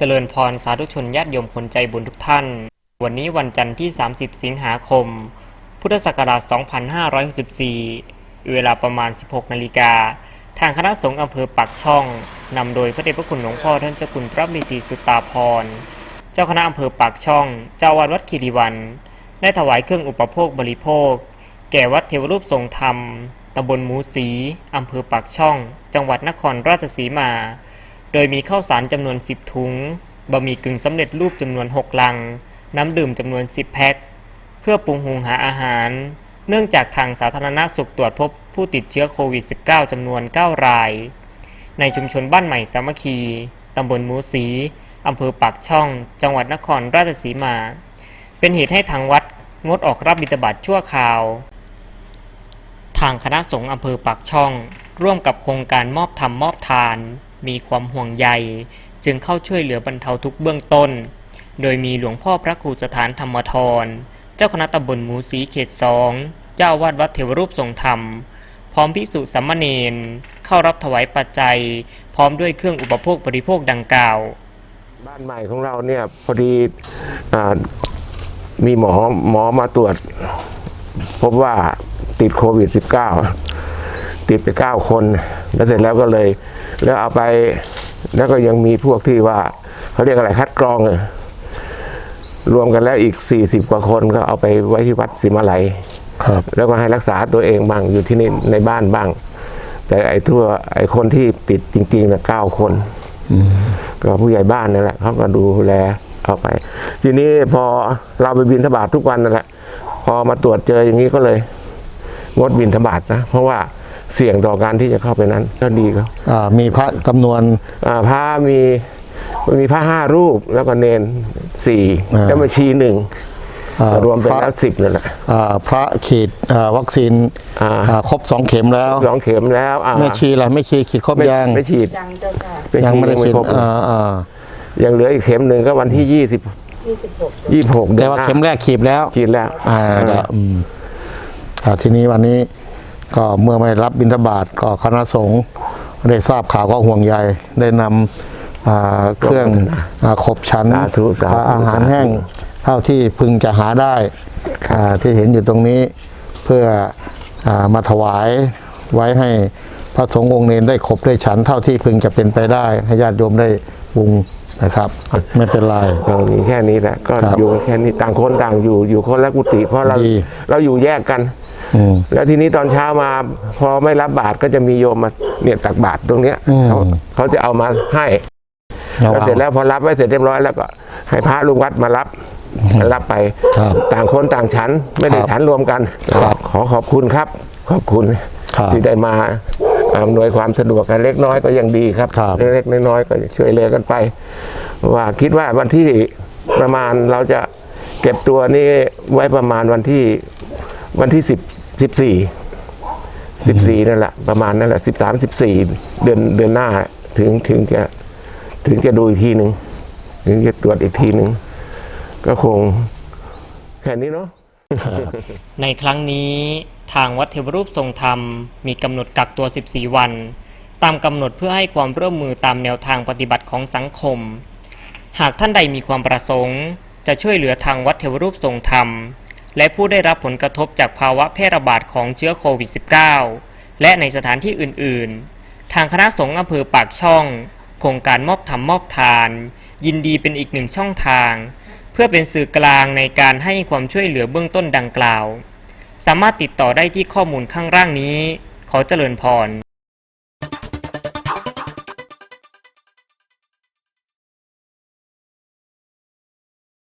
เจริญพรสาธุชนญาติโยมคนใจบุญทุกท่าน วันนี้วันจันทร์ที่ 30 สิงหาคม พุทธศักราช 2564 เวลาประมาณ 16 นาฬิกา ทางคณะสงฆ์อำเภอปักช่อง นำโดยพระเดชพระคุณหลวงพ่อท่านเจ้าคุณพระมิตรีสุตาพร เจ้าคณะอำเภอปากช่อง เจ้าวาสวัดคีรีวัน ได้ถวายเครื่องอุปโภคบริโภค แก่วัดเทวรูปทรงธรรม ตำบลหมูสี อำเภอปากช่อง จังหวัดนครราชสีมา โดยมีข้าวสารจำนวน 10 ถุง บะหมี่กึ่งสำเร็จรูปจำนวน 6 ลัง น้ำดื่มจำนวน 10 แพ็ค เพื่อปรุงหุงหาอาหาร เนื่องจากทางสาธารณสุขตรวจพบผู้ติดเชื้อโควิด -19 จำนวน 9 ราย ในชุมชนบ้านใหม่สามัคคีตำบลมูสีอำเภอปากช่อง จังหวัดนครราชสีมา เป็นเหตุให้ทางวัดงดออกรับบิณฑบาตชั่วคราว ทางคณะสงฆ์อำเภอปากช่อง ร่วมกับโครงการมอบธรรมมอบทาน มีความห่วงใย จึงเข้าช่วยเหลือบรรเทาทุกเบื้องต้น โดยมีหลวงพ่อพระครูสถานธรรมทร เจ้าคณะตำบลหมูสีเขตสองเจ้าวาดวัดเทวรูปทรงธรรม พร้อมพิสุสามมเณรเข้ารับถวายปัจจัย พร้อมด้วยเครื่องอุปโภคบริโภคดังกล่าว บ้านใหม่ของเราเนี่ยพอดีอามีหมอหมอมาตรวจ พบว่าติดโควิด -19 ติดไป9คน แล้วเสร็จแล้วก็เลย แล้วเอาไปแล้วก็ยังมีพวกที่ว่าเขาเรียกอะไรคัดกรองอะรวมกันแล้วอีก40กว่าคนก็เอาไปไว้ที่วัดศิมาลัยครับ แล้วก็ให้รักษาตัวเองบ้างอยู่ที่นี่ในบ้านบ้าง แต่ไอ้ทั่วไอ้คนที่ติดจริงๆนะเก้าคนก็ผู้ใหญ่บ้านนั่นแหละเขาก็ดูแลเอาไป ทีนี้พอเราไปบินทบาททุกวันนั่นแหละพอมาตรวจเจออย่างนี้ก็เลย งดบินทบาทนะเพราะว่า เสี่ยงต่อการที่จะเข้าไปนั้นก็ดีครับอ่ามีพระจำนวน อ่าพระมีมีพระห้ารูปแล้วก็เนนสี่อ่า แล้วมาชีหนึ่งอ่ารวมเป็นพระแล้วสิบนั่นแหละ อ่าพระฉีดอ่าวัคซีนอ่า อ่าครบสองเข็มแล้วสองเข็มแล้วอ่าไม่ชีละไม่ชีฉีดครบไม่ยังไม่ฉีดยังเจ้าค่ะยังไม่ได้ฉีดครบอ่าอ่ายังเหลืออีกเข็มหนึ่งก็วันที่ยี่สิบยี่สิบหกยี่หกแต่ว่าเข็มแรกฉีดแล้ว ฉีดแล้วอ่าแล้วอืมอ่าทีนี้วันนี้ ก็เมื่อไม่รับบิณฑบาตก็คณะสงฆ์ได้ทราบข่าวก็ห่วงใยได้นำอ่าเครื่องอ่าขบฉันสาธุสาธุอ่าอาหารแห้งเท่าที่พึงจะหาได้อ่าที่เห็นอยู่ตรงนี้เพื่ออามาถวายไว้ให้พระสงฆ์องค์เนรได้ขบได้ฉันเท่าที่พึงจะเป็นไปได้ ให้ญาติโยมได้ปรุง นะครับไม่เป็นไร เรามีแค่นี้แหละก็ครับอยู่แค่นี้ต่างคนต่างอยู่อยู่คนละกุฏิเพราะเราดี เราอยู่แยกกัน อืม แล้วทีนี้ตอนเช้ามาพอไม่รับบาตรก็จะมีโยมมาเนี่ยตักบาตรตรงเนี้ยอืม เขาเขาจะเอามาให้เอาแล้วเสร็จแล้วพอรับไว้เสร็จเรียบร้อยแล้วก็ให้พระลูกวัดมารับมารับไปครับต่างคนต่างฉันไม่ได้ครับฉันรวมกัน ครับขอขอบคุณครับ ขอบคุณครับ ที่ได้มา อำนวยความสะดวกกันเล็กน้อยก็ยังดีครับครับ เล็กๆน้อยๆก็ช่วยเหลือกันไป ว่าคิดว่าวันที่ประมาณเราจะเก็บตัวนี้ไว้ประมาณวันที่วันที่สิบสิบสี่สิบสี่นั่นแหละประมาณนั่นแหละสิบสามสิบสี่เดือนเดือนหน้าถึงถึงจะถึงจะดูอีกทีหนึ่งถึงจะตรวจอีกทีหนึ่งก็คงแค่นี้เนาะ ในครั้งนี้ ทางวัดเทวรูปทรงธรรม มีกำหนดกักตัว 14 วัน ตามกำหนดเพื่อให้ความร่วมมือตามแนวทางปฏิบัติของสังคม หากท่านใดมีความประสงค์ จะช่วยเหลือทางวัดเทวรูปทรงธรรม และผู้ได้รับผลกระทบจากภาวะแพร่ระบาดของเชื้อโควิด -19 และในสถานที่อื่น ๆ ทางคณะสงฆ์อำเภอปากช่อง โครงการมอบธรรมมอบทาน ยินดีเป็นอีกหนึ่งช่องทาง เพื่อเป็นสื่อกลางในการให้ความช่วยเหลือเบื้องต้นดังกล่าว สามารถติดต่อได้ที่ข้อมูลข้างล่างนี้ ขอเจริญพร